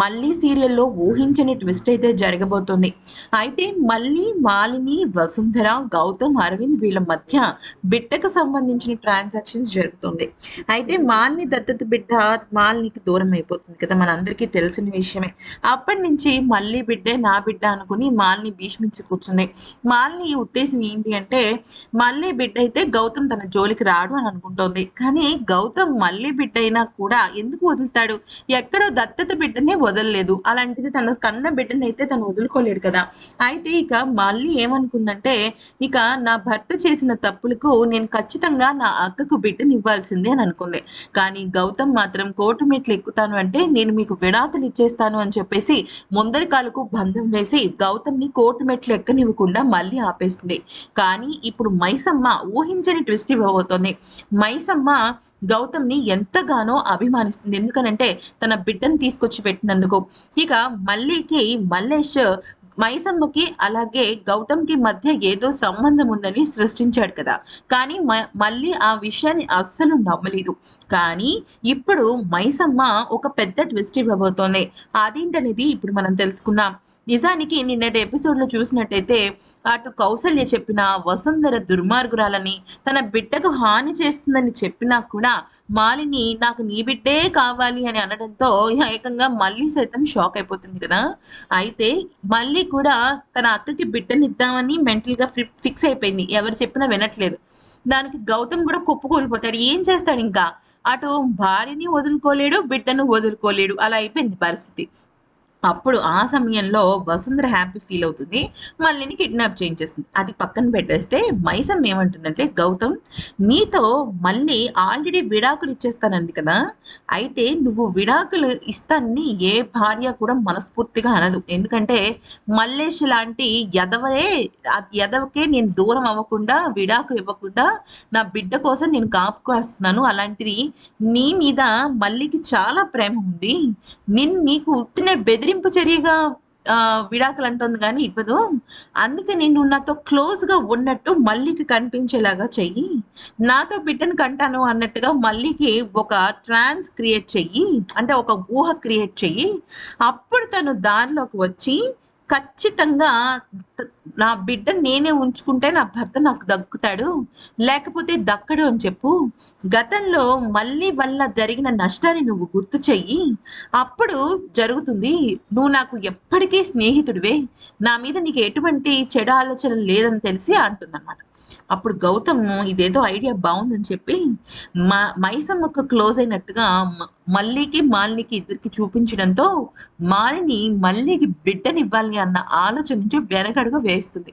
మళ్ళీ సీరియల్లో ఊహించని ట్విస్ట్ అయితే జరగబోతుంది. అయితే మళ్ళీ మాలిని వసుంధర గౌతమ్ అరవింద్ వీళ్ళ మధ్య బిడ్డకు సంబంధించిన ట్రాన్సాక్షన్స్ జరుగుతుంది. అయితే మాలిని దత్తత బిడ్డ మాలినికి దూరం అయిపోతుంది కదా మనందరికీ తెలిసిన విషయమే. అప్పటి నుంచి మళ్ళీ బిడ్డే నా బిడ్డ అనుకుని మాలిని భీష్మించి కూర్చుంది. మాలిని ఉద్దేశం ఏంటి అంటే మళ్ళీ బిడ్డ అయితే గౌతమ్ తన జోలికి రాడు అని అనుకుంటోంది. కానీ గౌతమ్ మళ్ళీ బిడ్డ అయినా కూడా ఎందుకు వదులుతాడు? ఎక్కడో దత్తత బిడ్డనే వదలలేదు. అలాంటిది తన కన్న బిడ్డని అయితే తను వదులుకోలేడు కదా. అయితే ఇక మళ్ళీ ఏమనుకుందంటే ఇక నా భర్త చేసిన తప్పులకు నేను ఖచ్చితంగా నా అక్కకు బిడ్డని ఇవ్వాల్సిందే అని అనుకుంది. కానీ గౌతమ్ మాత్రం కోట మెట్లు ఎక్కుతాను అంటే నేను మీకు విడాకులు ఇచ్చేస్తాను అని చెప్పేసి ముందరి కాలకు బంధం వేసి గౌతమ్ని కోర్టు మెట్లు ఎక్కనివ్వకుండా మళ్ళీ ఆపేస్తుంది కానీ ఇప్పుడు మైసమ్మ ఊహించని ట్విస్ట్ ఇవ్వబోతోంది. మైసమ్మ గౌతమ్ని ఎంతగానో అభిమానిస్తుంది. ఎందుకనంటే తన బిడ్డను తీసుకొచ్చి పెట్టిన చేసినందుకు. ఇక మల్లికి మల్లేష్ మైసమ్మకి అలాగే గౌతమ్కి మధ్య ఏదో సంబంధం ఉందని సృష్టించాడు కదా. కానీ మళ్ళీ ఆ విషయాన్ని అస్సలు నమ్మలేదు. కానీ ఇప్పుడు మైసమ్మ ఒక పెద్ద ట్విస్ట్ ఇవ్వబోతోంది. అదేంటనేది ఇప్పుడు మనం తెలుసుకుందాం. నిజానికి నిన్నటి ఎపిసోడ్లో చూసినట్టయితే అటు కౌసల్య చెప్పిన వసుంధర దుర్మార్గురాలని తన బిడ్డకు హాని చేస్తుందని చెప్పినా కూడా మాలిని నాకు నీ బిడ్డే కావాలి అని అనడంతో ఏకంగా మళ్ళీ సైతం షాక్ అయిపోతుంది కదా. అయితే మళ్ళీ కూడా తన అక్కకి బిడ్డనిద్దామని మెంటల్గా ఫిక్స్ అయిపోయింది. ఎవరు చెప్పినా వినట్లేదు. దానికి గౌతమ్ కూడా కుప్పకూలిపోతాడు ఏం చేస్తాడు ఇంకా? అటు భార్యని వదులుకోలేడు బిడ్డను వదులుకోలేడు. అలా అయిపోయింది పరిస్థితి. అప్పుడు ఆ సమయంలో వసుంధర హ్యాపీ ఫీల్ అవుతుంది. మళ్ళీని కిడ్నాప్ చేయించేస్తుంది. అది పక్కన పెట్టేస్తే మైసం ఏమంటుందంటే గౌతమ్ నీతో మళ్ళీ ఆల్రెడీ విడాకులు ఇచ్చేస్తానంది కదా. అయితే నువ్వు విడాకులు ఇస్తానని ఏ భార్య కూడా మనస్ఫూర్తిగా అనదు. ఎందుకంటే మల్లేష్ లాంటి ఎదవరే ఎదవకే నేను దూరం అవ్వకుండా విడాకులు ఇవ్వకుండా నా బిడ్డ కోసం నేను కాపుకొస్తున్నాను. అలాంటిది నీ మీద మళ్ళీకి చాలా ప్రేమ ఉంది. నిన్ను నీకు ఉత్తినే బెదిరి బెదిరింపు చర్యగా విడాకులు అంటుంది కానీ ఇవ్వదు. అందుకే నేను నాతో క్లోజ్గా ఉన్నట్టు మల్లికి కనిపించేలాగా చెయ్యి. నాతో బిడ్డను కంటాను అన్నట్టుగా మల్లికి ఒక ట్రాన్స్ క్రియేట్ చెయ్యి. అంటే ఒక ఊహ క్రియేట్ చెయ్యి. అప్పుడు తను దారిలోకి వచ్చి ఖచ్చితంగా నా బిడ్డ నేనే ఉంచుకుంటే నా భర్త నాకు దక్కుతాడు లేకపోతే దక్కడు అని చెప్పు. గతంలో మళ్ళీ వల్ల జరిగిన నష్టాన్ని నువ్వు గుర్తు చెయ్యి. అప్పుడు జరుగుతుంది నువ్వు నాకు ఎప్పటికీ స్నేహితుడివే. నా మీద నీకు ఎటువంటి చెడు ఆలోచన లేదని తెలిసి అంటుందన్నమాట. అప్పుడు గౌతమ్ ఇదేదో ఐడియా బాగుందని చెప్పి మా మైసమ్మకు క్లోజ్ అయినట్టుగా మల్లికి మాలినికి ఇద్దరికి చూపించడంతో మాలిని మల్లికి బిడ్డనివ్వాలి అన్న ఆలోచన నుంచి వెనకడుగు వేస్తుంది.